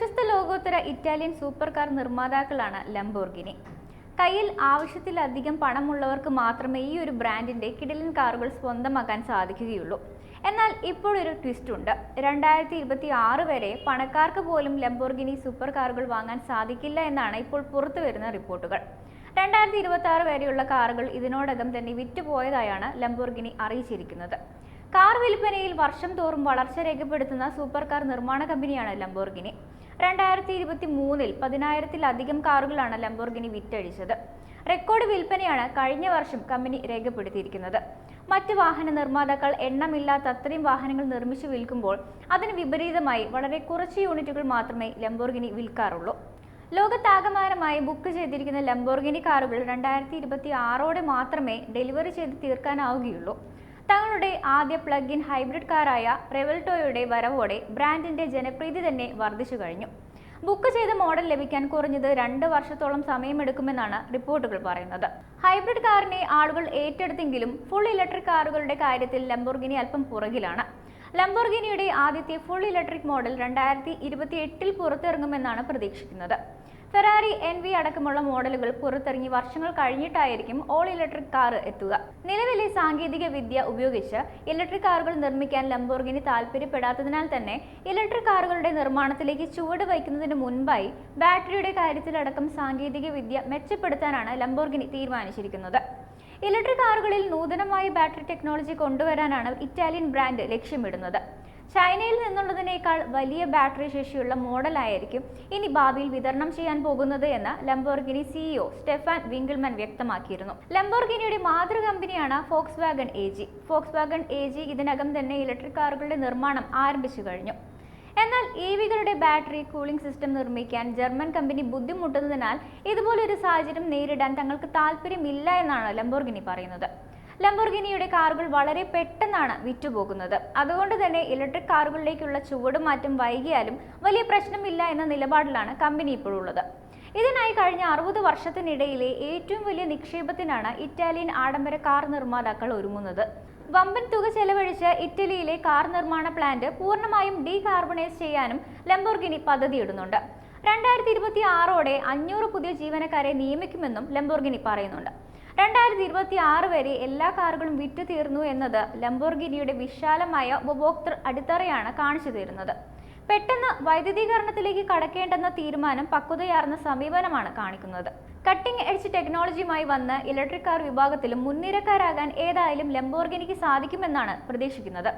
ലോകോത്തര Italian super car നിർമ്മാതാക്കളാണ് Lamborghini. കയ്യിൽ ആവശ്യത്തിലധികം പണമുള്ളവർക്ക് മാത്രമേ ഈ ഒരു ബ്രാൻഡിന്റെ കിടിലൻ കാറുകൾ സ്വന്തമാക്കാൻ സാധിക്കുകയുള്ളൂ. എന്നാൽ ഇപ്പോഴൊരു ട്വിസ്റ്റ് ഉണ്ട്. രണ്ടായിരത്തി ഇരുപത്തി ആറ് വരെ പണക്കാർക്ക് പോലും ലംബോർഗിനി സൂപ്പർ കാറുകൾ വാങ്ങാൻ സാധിക്കില്ല എന്നാണ് ഇപ്പോൾ പുറത്തു വരുന്ന റിപ്പോർട്ടുകൾ. രണ്ടായിരത്തി ഇരുപത്തി ആറ് വരെയുള്ള കാറുകൾ ഇതിനോടകം തന്നെ വിറ്റുപോയതായാണ് ലംബോർഗിനി അറിയിച്ചിരിക്കുന്നത്. കാർ വിൽപ്പനയിൽ വർഷം തോറും വളർച്ച രേഖപ്പെടുത്തുന്ന സൂപ്പർ കാർ നിർമ്മാണ കമ്പനിയാണ് ലംബോർഗിനി. രണ്ടായിരത്തി ഇരുപത്തി മൂന്നിൽ പതിനായിരത്തിലധികം കാറുകളാണ് ലംബോർഗിനി വിറ്റഴിച്ചത്. റെക്കോർഡ് വിൽപ്പനയാണ് കഴിഞ്ഞ വർഷം കമ്പനി രേഖപ്പെടുത്തിയിരിക്കുന്നത്. മറ്റ് വാഹന നിർമ്മാതാക്കൾ എണ്ണമില്ലാത്ത അത്രയും വാഹനങ്ങൾ നിർമ്മിച്ചു വിൽക്കുമ്പോൾ അതിന് വിപരീതമായി വളരെ കുറച്ച് യൂണിറ്റുകൾ മാത്രമേ ലംബോർഗിനി വിൽക്കാറുള്ളൂ. ലോകത്താകമാനമായി ബുക്ക് ചെയ്തിരിക്കുന്ന ലംബോർഗിനി കാറുകൾ രണ്ടായിരത്തി ഇരുപത്തി ആറോടെ മാത്രമേ ഡെലിവറി ചെയ്ത് തീർക്കാനാവുകയുള്ളൂ. തങ്ങളുടെ ആദ്യ പ്ലഗ് ഇൻ ഹൈബ്രിഡ് കാറായ റെവൽട്ടോയുടെ വരവോടെ ബ്രാൻഡിന്റെ ജനപ്രീതി തന്നെ വർദ്ധിച്ചു കഴിഞ്ഞു. ബുക്ക് ചെയ്ത മോഡൽ ലഭിക്കാൻ കുറഞ്ഞത് രണ്ട് വർഷത്തോളം സമയമെടുക്കുമെന്നാണ് റിപ്പോർട്ടുകൾ പറയുന്നത്. ഹൈബ്രിഡ് കാറിനെ ആളുകൾ ഏറ്റെടുത്തെങ്കിലും ഫുൾ ഇലക്ട്രിക് കാറുകളുടെ കാര്യത്തിൽ ലംബോർഗിനി അല്പം പുറകിലാണ്. ലംബോർഗിനിയുടെ ആദ്യത്തെ ഫുൾ ഇലക്ട്രിക് മോഡൽ രണ്ടായിരത്തി ഇരുപത്തി എട്ടിൽ പുറത്തിറങ്ങുമെന്നാണ് പ്രതീക്ഷിക്കുന്നത്. ഫെറാറി എൻ വി അടക്കമുള്ള മോഡലുകൾ പുറത്തിറങ്ങി വർഷങ്ങൾ കഴിഞ്ഞിട്ടായിരിക്കും ഓൾ ഇലക്ട്രിക് കാർ എത്തുക. നിലവിലെ സാങ്കേതിക വിദ്യ ഉപയോഗിച്ച് ഇലക്ട്രിക് കാറുകൾ നിർമ്മിക്കാൻ ലംബോർഗിനി താല്പര്യപ്പെടാത്തതിനാൽ തന്നെ ഇലക്ട്രിക് കാറുകളുടെ നിർമ്മാണത്തിലേക്ക് ചുവട് വയ്ക്കുന്നതിന് മുൻപായി ബാറ്ററിയുടെ കാര്യത്തിലടക്കം സാങ്കേതിക വിദ്യ മെച്ചപ്പെടുത്താനാണ് ലംബോർഗിനി തീരുമാനിച്ചിരിക്കുന്നത്. ഇലക്ട്രിക് കാറുകളിൽ നൂതനമായ ബാറ്ററി ടെക്നോളജി കൊണ്ടുവരാനാണ് ഇറ്റാലിയൻ ബ്രാൻഡ് ലക്ഷ്യമിടുന്നത്. ചൈനയിൽ നിന്നുള്ളതിനേക്കാൾ വലിയ ബാറ്ററി ശേഷിയുള്ള മോഡലായിരിക്കും ഇനി ഭാവിയിൽ വിതരണം ചെയ്യാൻ പോകുന്നത് എന്ന് ലംബോർഗിനി സിഇഒ സ്റ്റെഫാൻ വിങ്കിൾമൻ വ്യക്തമാക്കിയിരുന്നു. ലംബോർഗിനിയുടെ മാതൃ കമ്പനിയാണ് Volkswagen A G Volkswagen A G ഇതിനകം തന്നെ ഇലക്ട്രിക് കാറുകളുടെ നിർമ്മാണം ആരംഭിച്ചു കഴിഞ്ഞു. എന്നാൽ ഇ വികളുടെ ബാറ്ററി കൂളിംഗ് സിസ്റ്റം നിർമ്മിക്കാൻ ജർമ്മൻ കമ്പനി ബുദ്ധിമുട്ടുന്നതിനാൽ ഇതുപോലൊരു സാഹചര്യം നേരിടാൻ തങ്ങൾക്ക് താല്പര്യമില്ല എന്നാണ് ലംബോർഗിനി പറയുന്നത്. ലംബോർഗിനിയുടെ കാറുകൾ വളരെ പെട്ടെന്നാണ് വിറ്റുപോകുന്നത്. അതുകൊണ്ട് തന്നെ ഇലക്ട്രിക് കാറുകളിലേക്കുള്ള ചുവടുമാറ്റം വൈകിയാലും വലിയ പ്രശ്നമില്ല എന്ന നിലപാടിലാണ് കമ്പനി ഇപ്പോഴുള്ളത്. ഇതിനായി കഴിഞ്ഞ അറുപത് വർഷത്തിനിടയിലെ ഏറ്റവും വലിയ നിക്ഷേപത്തിനാണ് ഇറ്റാലിയൻ ആഡംബര കാർ നിർമ്മാതാക്കൾ ഒരുങ്ങുന്നത്. വമ്പൻ തുക ചെലവഴിച്ച് ഇറ്റലിയിലെ കാർ നിർമ്മാണ പ്ലാന്റ് പൂർണമായും ഡീകാർബണൈസ് ചെയ്യാനും ലംബോർഗിനി പദ്ധതിയിടുന്നുണ്ട്. രണ്ടായിരത്തി ഇരുപത്തി ആറോടെ അഞ്ഞൂറ് പുതിയ ജീവനക്കാരെ നിയമിക്കുമെന്നും ലംബോർഗിനി പറയുന്നുണ്ട്. രണ്ടായിരത്തി ഇരുപത്തി ആറ് വരെ എല്ലാ കാറുകളും വിറ്റു തീർന്നു എന്നത് ലംബോർഗിനിയുടെ വിശാലമായ ഉപഭോക്തൃ അടിത്തറയാണ് കാണിച്ചു തരുന്നത്. പെട്ടെന്ന് വൈദ്യുതീകരണത്തിലേക്ക് കടക്കേണ്ടെന്ന തീരുമാനം പക്വതയാർന്ന സമീപനമാണ് കാണിക്കുന്നത്. കട്ടിംഗ് എഡ്ജ് ടെക്നോളജിയുമായി വന്ന് ഇലക്ട്രിക് കാർ വിഭാഗത്തിലും മുൻനിരക്കാരാകാൻ ഏതായാലും ലംബോർഗിനിക്ക് സാധിക്കുമെന്നാണ് പ്രതീക്ഷിക്കുന്നത്.